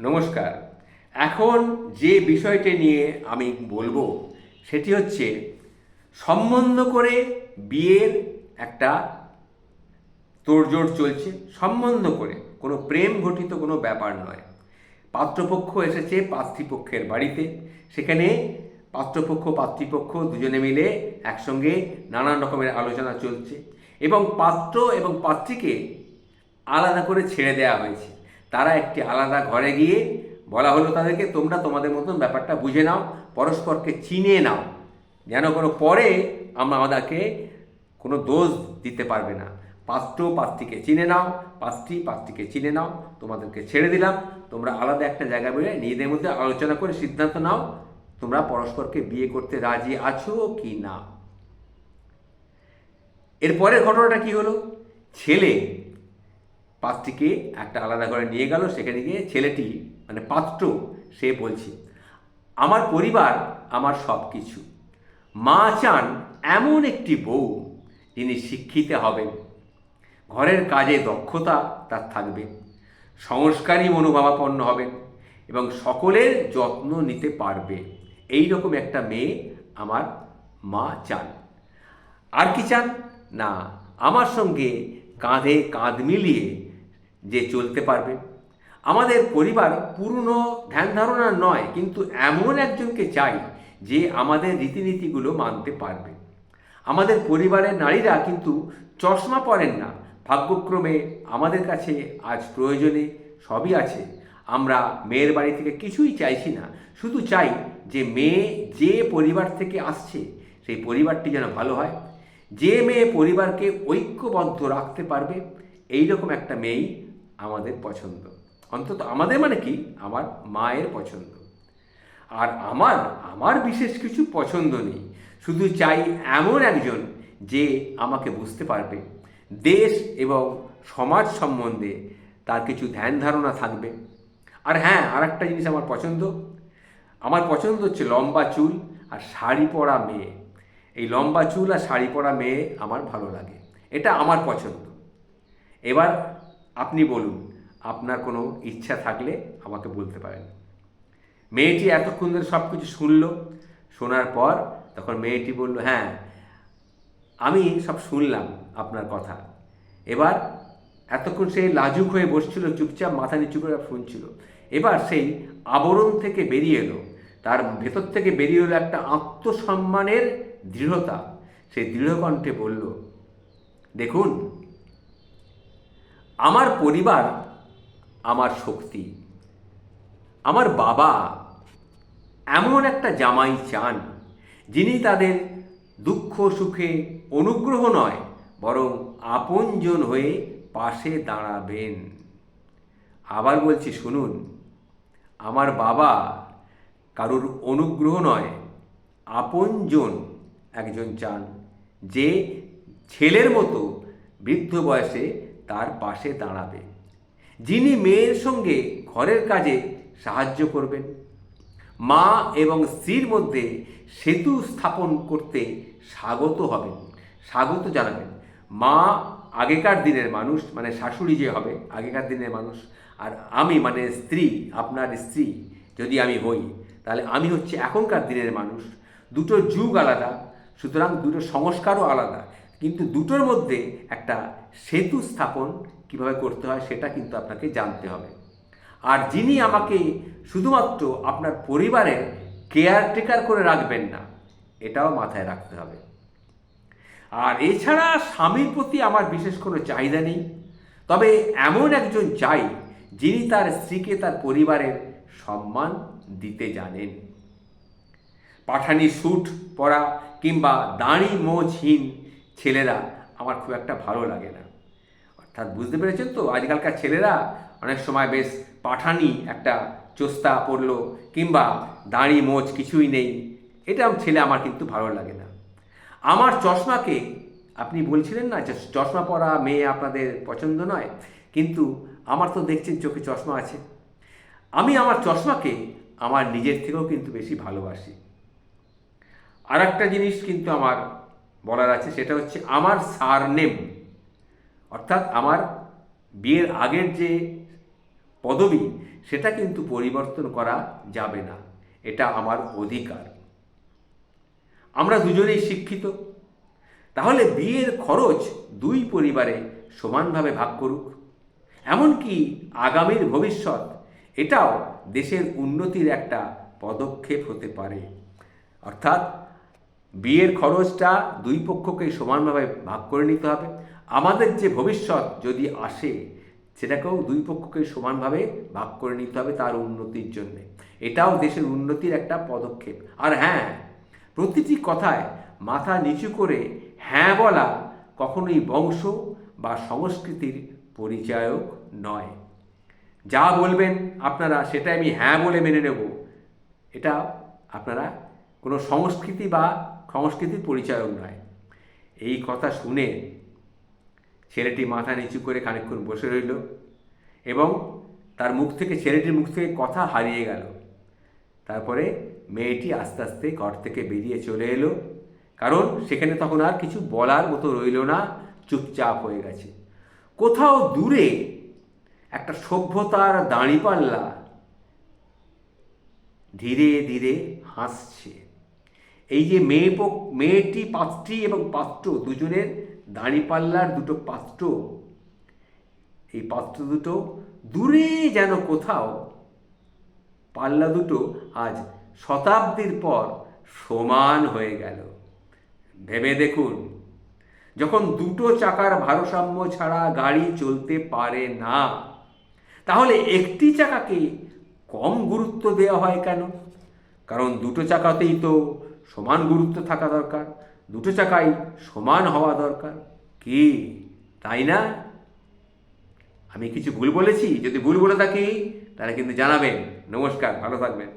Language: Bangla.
নমস্কার। এখন যে বিষয়টি নিয়ে আমি বলব, সেটি হচ্ছে সম্বন্ধ করে বিয়ের একটা তোড়জোড় চলছে। সম্বন্ধ করে, কোনো প্রেম ঘটিত কোনো ব্যাপার নয়। পাত্রপক্ষ এসেছে পাত্রীপক্ষের বাড়িতে। সেখানে পাত্রপক্ষ, পাত্রীপক্ষ দুজনে মিলে একসঙ্গে নানান রকমের আলোচনা চলছে এবং পাত্র এবং পাত্রীকে আলাদা করে ছেড়ে দেওয়া হয়েছে। তারা একটি আলাদা ঘরে গিয়ে বলা হলো তাদেরকে, তোমরা তোমাদের মতন ব্যাপারটা বুঝে নাও, পরস্পরকে চিনে নাও। যেন কোনো পরে আমরা আমাদেরকে কোনো দোষ দিতে পারবে না। পাত্র পাত্রীকে চিনে নাও, পাত্রী পাত্রীকে চিনে নাও, তোমাদেরকে ছেড়ে দিলাম। তোমরা আলাদা একটা জায়গা বেরোয় নিজেদের মধ্যে আলোচনা করে সিদ্ধান্ত নাও, তোমরা পরস্পরকে বিয়ে করতে রাজি আছো কি না? এরপরের ঘটনাটা কি হলো? ছেলে পাত্রীকে একটা আলাদা ঘরে নিয়ে গেল, সেখানে গিয়ে ছেলেটি মানে পাত্র, সে বলছে, আমার পরিবার, আমার সব কিছু মা চান এমন একটি বউ যিনি শিক্ষিত হবেন। ঘরের কাজে দক্ষতা তার থাকবে, সংস্কারী মনোভাবাপন্ন হবেন এবং সকলের যত্ন নিতে পারবে। এই রকম একটা মেয়ে আমার মা চান। আর কি চান? না, আমার সঙ্গে কাঁধে কাঁধ মিলিয়ে যে চলতে পারবে। আমাদের পরিবার পুরনো ধ্যান ধারণা নয়, কিন্তু এমন একজনকে চাই যে আমাদের রীতিনীতিগুলো মানতে পারবে। আমাদের পরিবারের নারীরা কিন্তু চশমা পরেন না। ভাগ্যক্রমে আমাদের কাছে আজ প্রয়োজনে সবই আছে। আমরা মেয়ের বাড়ি থেকে কিছুই চাইছি না। শুধু চাই যে মেয়ে যে পরিবার থেকে আসছে, সেই পরিবারটি যেন ভালো হয়। যে মেয়ে পরিবারকে ঐক্যবদ্ধ রাখতে পারবে এই রকম একটা মেয়েই আমাদের পছন্দ। অন্তত আমাদের মানে কি? আমার মায়ের পছন্দ। আর আমার আমার বিশেষ কিছু পছন্দ নেই। শুধু চাই এমন একজন যে আমাকে বুঝতে পারবে। দেশ এবং সমাজ সম্বন্ধে তার কিছু ধ্যান ধারণা থাকবে। আর হ্যাঁ আর একটা জিনিস আমার পছন্দ। আমার পছন্দ হচ্ছে লম্বা চুল আর শাড়ি পরা মেয়ে। এই লম্বা চুল আর শাড়ি পরা মেয়ে আমার ভালো লাগে। এটা আমার পছন্দ। এবার আপনি বলুন, আপনার কোনো ইচ্ছা থাকলে আমাকে বলতে পারেন। মেয়েটি এতক্ষণ ধরে সব কিছু শুনলো, শোনার পর তখন মেয়েটি বলল হ্যাঁ আমি সব শুনলাম আপনার কথা। এবার এতক্ষণ সে লাজুক হয়ে বসছিল, চুপচাপ মাথা নিচু করে শুনছিল। এবার সেই আবরণ থেকে বেরিয়ে এলো। তার ভেতর থেকে বেরিয়ে এলো একটা আত্মসম্মানের দৃঢ়তা। সেই দৃঢ় কণ্ঠে বলল, দেখুন আমার পরিবার, আমার শক্তি, আমার বাবা এমন একটা জামাই চান, যিনি তাদের দুঃখ, সুখে অনুগ্রহ নয়, বরং আপনজন হয়ে পাশে দাঁড়াবেন। আবার বলছি, শুনুন, আমার বাবা কারুর অনুগ্রহ নয়, আপনজন একজন চান, যে ছেলের মতো বৃদ্ধ বয়সে তার পাশে দাঁড়াবে। যিনি মেয়ের সঙ্গে ঘরের কাজে সাহায্য করবেন। মা এবং স্ত্রীর মধ্যে সেতু স্থাপন করতে স্বাগত হবেন। স্বাগত জানাবেন। মা আগেকার দিনের মানুষ মানে শাশুড়ি যে হবে, আগেকার দিনের মানুষ, আর আমি মানে স্ত্রী, আপনার স্ত্রী, যদি আমি হই, তাহলে আমি হচ্ছে এখনকার দিনের মানুষ। দুটো যুগ আলাদা, সুতরাং দুটো সংস্কারও আলাদা। কিন্তু দুটোর মধ্যে একটা সেতু স্থাপন কীভাবে করতে হয় সেটা কিন্তু আপনাকে জানতে হবে। আর যিনি আমাকে শুধুমাত্র আপনার পরিবারের কেয়ারটেকার করে রাখবেন না, এটাও মাথায় রাখতে হবে। আর এছাড়া স্বামীর প্রতি আমার বিশেষ কোনো চাহিদা নেই। তবে এমন একজন চাই যিনি তার স্ত্রীকে তার পরিবারের সম্মান দিতে জানেন। পাঠানি স্যুট পরা কিংবা দাড়ি মোছহীন ছেলেরা আমার খুব একটা ভালো লাগে না। অর্থাৎ বুঝতে পেরেছেন তো? আজকালকার ছেলেরা অনেক সময় বেশ পাঠানি একটা চোস্তা পরলো কিংবা দাড়ি মোচ কিছুই নেই। এটা ছেলে আমার কিন্তু ভালো লাগে না। আমার চশমাকে, আপনি বলছিলেন না যে চশমা পরা মেয়ে আপনাদের পছন্দ নয়? কিন্তু আমার তো দেখছেন চোখে চশমা আছে। আমি আমার চশমাকে আমার নিজের থেকেও কিন্তু বেশি ভালোবাসি। আর একটা জিনিস কিন্তু আমার বলার আছে, সেটা হচ্ছে আমার সারনেম। অর্থাৎ আমার বিয়ের আগের যে পদবি, সেটা কিন্তু পরিবর্তন করা যাবে না। এটা আমার অধিকার। আমরা দুজনেই শিক্ষিত। তাহলে বিয়ের খরচ দুই পরিবারে সমানভাবে ভাগ করুক। এমনকি আগামীর ভবিষ্যৎ, এটাও দেশের উন্নতির একটা পদক্ষেপ হতে পারে। অর্থাৎ বিয়ের খরচটা দুই পক্ষকে সমানভাবে ভাগ করে নিতে হবে। আমাদের যে ভবিষ্যৎ যদি আসে, সেটাকেও দুই পক্ষকে সমানভাবে ভাগ করে নিতে হবে তার উন্নতির জন্যে। এটাও দেশের উন্নতির একটা পদক্ষেপ। আর হ্যাঁ প্রতিটি কথায় মাথা নিচু করে হ্যাঁ বলা কখনোই বংশ বা সংস্কৃতির পরিচায়ক নয়। যা বলবেন আপনারা সেটা আমি হ্যাঁ বলে মেনে নেব। এটা আপনারা কোনো সংস্কৃতি বা সংস্কৃতির পরিচায়ক নয়। এই কথা শুনে ছেলেটি মাথা নিচু করে খানিকক্ষণ বসে রইল এবং তার মুখ থেকে, ছেলেটির মুখ থেকে কথা হারিয়ে গেল। তারপরে মেয়েটি আস্তে আস্তে ঘর থেকে বেরিয়ে চলে এলো। কারণ সেখানে তখন আর কিছু বলার মতো রইল না, চুপচাপ হয়ে গেছে। কোথাও দূরে একটা সভ্যতার দাঁড়িপাল্লা ধীরে ধীরে হাসছে। এই যে মেয়ে মেয়েটি পাত্রী এবং পাত্র দুজনের দাঁড়িপাল্লার দুটো পাত্র এই পাত্র দুটো দূরে যেন কোথাও পাল্লা দুটো আজ শতাব্দীর পর সমান হয়ে গেল। ভেবে দেখুন, যখন দুটো চাকার ভারসাম্য ছাড়া গাড়ি চলতে পারে না, তাহলে একটি চাকাকে কম গুরুত্ব দেওয়া হয় কেন? কারণ দুটো চাকাতেই তো সমান গুরুত্ব থাকা দরকার, দুটো চাকাই সমান হওয়া দরকার। কি? তাই না? আমি কিছু ভুল বলেছি? যদি ভুল বলে থাকি, তাহলে কিন্তু জানাবেন। নমস্কার, ভালো থাকবেন।